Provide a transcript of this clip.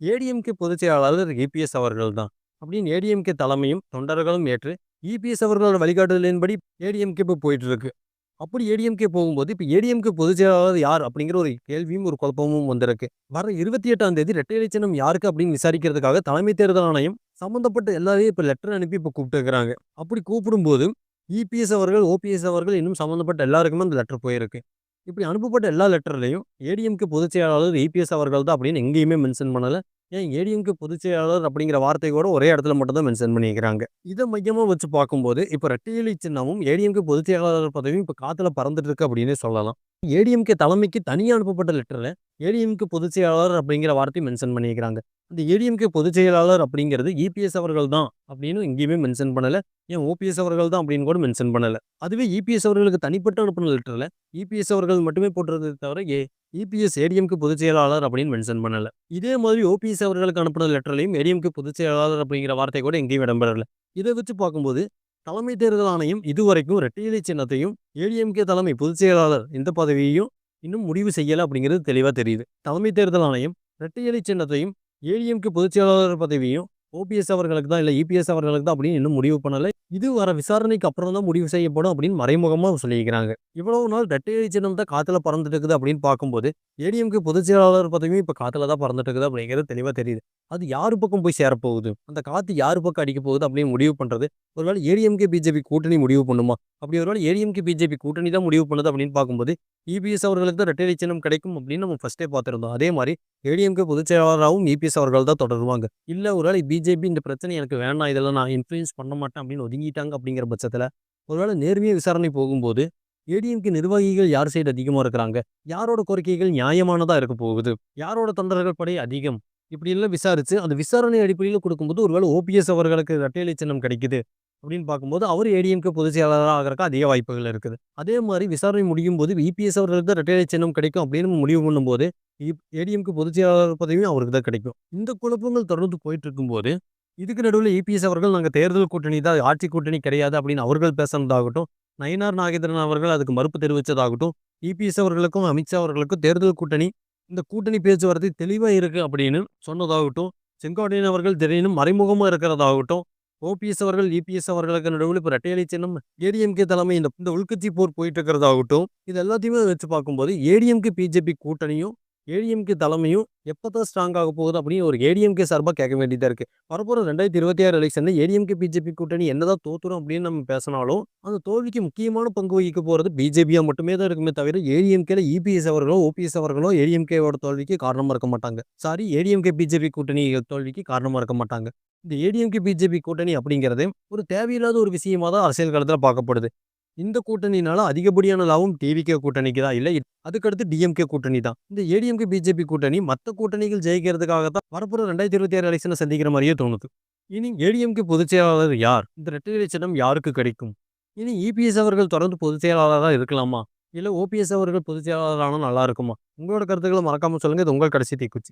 ஏடிஎம்கே பொதுச் செயலாளர் இபிஎஸ் அவர்கள் தான். அப்படின்னு ஏடிஎம்கே தலைமையும் தொண்டர்களும் ஏற்று இபிஎஸ் அவர்களோட வழிகாட்டுதலின்படி ஏடிஎம்கே இப்போ போயிட்டு இருக்கு அப்படி ஏடிஎம்கே போகும்போது இப்போ ஏடிஎம்கே பொதுச் செயலாளர் யார் அப்படிங்கிற ஒரு கேள்வியும் ஒரு குழப்பமும் வந்திருக்கு. வர இருபத்தி எட்டாம் தேதி ரெட்டை இலச்சினம் யாருக்கு அப்படின்னு விசாரிக்கிறதுக்காக தலைமை தேர்தல் ஆணையம் சம்மந்தப்பட்ட எல்லாரையும் இப்போ லெட்டர் அனுப்பி இப்போ கூப்பிட்டுருக்கிறாங்க. அப்படி கூப்பிடும்போது இபிஎஸ் அவர்கள் ஓபிஎஸ் அவர்கள் இன்னும் சம்மந்தப்பட்ட எல்லாருக்குமே அந்த லெட்டர் போயிருக்கு. இப்படி அனுப்பப்பட்ட எல்லா லெட்டர்லையும் ஏடிஎம்கே பொதுச் செயலாளர் இபிஎஸ் அவர்கள் தான் அப்படின்னு எங்கேயுமே மென்ஷன் பண்ணலை. ஏன் ஏடிஎம்கே பொதுச் செயலாளர் அப்படிங்கிற வார்த்தை கூட ஒரே இடத்துல மட்டும் தான் மென்ஷன் பண்ணியிருக்காங்க இதை மையமாக வச்சு பார்க்கும்போது இப்போ ரெட்டையிலி சின்னமும் ஏடிஎம்கே பொதுச் செயலாளர் பதவியும் இப்போ காற்றுல பறந்துட்டு இருக்கு அப்படின்னு சொல்லலாம். ஏடிஎம்கே தலைமைக்கு தனியாக அனுப்பப்பட்ட லெட்டரில் ஏடிஎம்கே பொதுச் செயலாளர் அப்படிங்கிற வார்த்தை மென்ஷன் பண்ணியிருக்கிறாங்க அந்த ஏடிஎம்கே பொதுச் செயலாளர் அப்படிங்கிறது இபிஎஸ் அவர்கள் தான் அப்படின்னு எங்கேயுமே மென்ஷன் பண்ணலை. ஏன் ஓபிஎஸ் அவர்கள் தான் அப்படின்னு கூட மென்ஷன் பண்ணலை. அதுவே இபிஎஸ் அவர்களுக்கு தனிப்பட்ட அனுப்பின லெட்டரில் இபிஎஸ் அவர்கள் மட்டுமே போட்டிருந்தது தவிர ஏ இபிஎஸ் ஏடிஎம்க்கு பொதுச் செயலாளர் அப்படின்னு மென்ஷன் பண்ணலை. இதே மாதிரி ஓபிஎஸ் அவர்களுக்கு அனுப்பின லெட்டர்லையும் ஏடிஎம்க்கு பொதுச் செயலாளர் அப்படிங்கிற வார்த்தை கூட எங்கேயும் இடம்பெறல. இதை வச்சு பார்க்கும்போது தலைமை தேர்தல் ஆணையம் இதுவரைக்கும் ரெட்டையிலை சின்னத்தையும் ஏடிஎம்கே தலைமை பொதுச் செயலாளர் இந்த பதவியையும் இன்னும் முடிவு செய்யலை அப்படிங்கிறது தெளிவாக தெரியுது. தலைமை தேர்தல் ஆணையம் ரெட்டையிலை சின்னத்தையும் ஏடிஎம்கே பொதுச் செயலாளர் பதவியும் ஓபிஎஸ் அவர்களுக்கு தான் இல்லை இபிஎஸ் அவர்களுக்கு தான் அப்படின்னு இன்னும் முடிவு பண்ணலை. இது வர விசாரணைக்கு அப்புறம் தான் முடிவு செய்யப்படும் அப்படின்னு மறைமுகமாக சொல்லியிருக்கிறாங்க. இவ்வளவு நாள் ரெட்டையடி சின்னம் தான் காற்றுல பறந்துட்டு இருக்குது அப்படின்னு பார்க்கும்போது ஏடிஎம்கே பொதுச் செயலாளர் பதவியும் இப்போ காற்றுல தான் பறந்துட்டு இருக்குது அப்படிங்கிறது தெளிவாக தெரியுது. அது யார் பக்கம் போய் சேரப்போகுது? அந்த காற்று யார் பக்கம் அடிக்க போகுது அப்படின்னு முடிவு பண்ணுறது ஒருவேளை ஏடிஎம்கே பிஜேபி கூட்டணி முடிவு பண்ணுமா? அப்படி ஒருவேளை ஏடிஎம்கே பிஜேபி கூட்டணி தான் முடிவு பண்ணுது அப்படின்னு பார்க்கும்போது இபிஎஸ் அவர்களுக்கு தான் ரெட்டை சின்னம் கிடைக்கும் அப்படின்னு நம்ம ஃபஸ்ட்டே பார்த்துருந்தோம். அதே மாதிரி ஏடிஎம்கே பொதுச் செயலாளராகவும் இபிஎஸ் அவர்கள் தான் தொடருவாங்க. இல்லை ஒருவேளை பிஜேபி இந்த பிரச்சனை எனக்கு வேணாம் இதெல்லாம் நான் இன்ஃப்ளூயன்ஸ் பண்ண மாட்டேன் அப்படின்னு ஒதுங்கிட்டாங்க அப்படிங்கிற பட்சத்தில் ஒருவேளை நேர்மையாக விசாரணை போகும்போது ஏடிஎம்கே நிர்வாகிகள் யார் சைடு அதிகமாக இருக்கிறாங்க? யாரோட கோரிக்கைகள் நியாயமானதாக இருக்க போகுது? யாரோட தொண்டர்கள் படை அதிகம்? இப்படி எல்லாம் விசாரிச்சு அந்த விசாரணை அடிப்படையில் கொடுக்கும்போது ஒருவேளை ஓபிஎஸ் அவர்களுக்கு இரட்டையிலை சின்னம் கிடைக்குது அப்படின்னு பார்க்கும்போது அவர் ஏடிஎம்கே பொதுச் செயலாளராக ஆகிறதுக்கு அதிக வாய்ப்புகள் இருக்குது. அதே மாதிரி விசாரணை முடியும் போது இபிஎஸ் அவர்களுக்கு தான் இரட்டையிலை சின்னம் கிடைக்கும் அப்படின்னு முடிவு பண்ணும்போது ஏடிஎம்கே பொதுச் செயலாளர் பதவியும் அவருக்கு தான் கிடைக்கும். இந்த குழப்பங்கள் தொடர்ந்து போயிட்டு இருக்கும்போது இதுக்கு நடுவில் இபிஎஸ் அவர்கள் நாங்கள் தேர்தல் கூட்டணி தான் ஆட்சி கூட்டணி கிடையாது அப்படின்னு அவர்கள் பேசுனதாகட்டும் நயினார் நாகேந்திரன் அவர்கள் அதுக்கு மறுப்பு தெரிவித்ததாகட்டும் இபிஎஸ் அவர்களுக்கும் அமித்ஷா அவர்களுக்கும் தேர்தல் கூட்டணி இந்த கூட்டணி பேச்சுவார்த்தை தெளிவாக இருக்குது அப்படின்னு சொன்னதாகட்டும் செங்கோட்டையன் அவர்கள் திடீர்னு மறைமுகமாக இருக்கிறதாகட்டும் ஓபிஎஸ் அவர்கள் இபிஎஸ் அவர்களுக்கு நடுவில் இப்போ ரெட்டையலை சின்னம் ஏடிஎம்கே தலைமை இந்த இந்த உள்கட்சி போர் போயிட்டு இருக்கிறதாகட்டும் இது எல்லாத்தையுமே வச்சு பார்க்கும்போது ஏடிஎம்கே பிஜேபி கூட்டணியும் ஏடிஎம்கே தலைமையும் எப்போ தான் ஸ்ட்ராங் ஆக போகுது அப்படின்னு ஒரு ஏடிஎம்கே சார்பாக கேட்க வேண்டியதாக இருக்குது வரப்போகிற ரெண்டாயிரத்தி இருபத்தி ஆறு எலெக்ஷனில் ஏடிஎம்கே பிஜேபி கூட்டணி என்னதான் தோத்துரும் அப்படின்னு நம்ம பேசினாலும் அந்த தோல்விக்கு முக்கியமான பங்கு வகிக்க போகிறது பிஜேபியாக மட்டுமே தான் இருக்குமே தவிர ஏடிஎம்கேல இபிஎஸ் அவர்களோ ஓபிஎஸ் அவர்களோ ஏடிஎம்கேவோட தோல்விக்கு காரணமாக இருக்க மாட்டாங்க. சாரி ஏடிஎம்கே பிஜேபி கூட்டணி தோல்விக்கு காரணமாக இருக்க மாட்டாங்க. இந்த ஏடிஎம்கே பிஜேபி கூட்டணி அப்படிங்கிறது ஒரு தேவையில்லாத ஒரு விஷயமா தான் அரசியல் காலத்தில் பார்க்கப்படுது. இந்த கூட்டணினால அதிகப்படியான லாபம் டிவிகே கூட்டணிக்கு தான். இல்லை அதுக்கடுத்து டிஎம்கே கூட்டணி தான். இந்த ஏடிஎம்கே பிஜேபி கூட்டணி மற்ற கூட்டணிகள் ஜெயிக்கிறதுக்காக தான் வரப்போகிற ரெண்டாயிரத்தி இருபத்தி ஆறு எலெக்ஷனை சந்திக்கிற மாதிரியே தோணுது. இனி ஏடிஎம்கே பொதுச் செயலாளர் யார்? இந்த ரெட்டை சின்னம் யாருக்கு கிடைக்கும்? இனி இபிஎஸ் அவர்கள் தொடர்ந்து பொதுச் செயலாளராக இருக்கலாமா? இல்லை ஓபிஎஸ் அவர்கள் பொதுச் செயலாளர் ஆனால் நல்லா இருக்குமா? உங்களோட கருத்துக்களை மறக்காமல் சொல்லுங்கள் இது உங்கள் கடைசி தீக்குச்சி.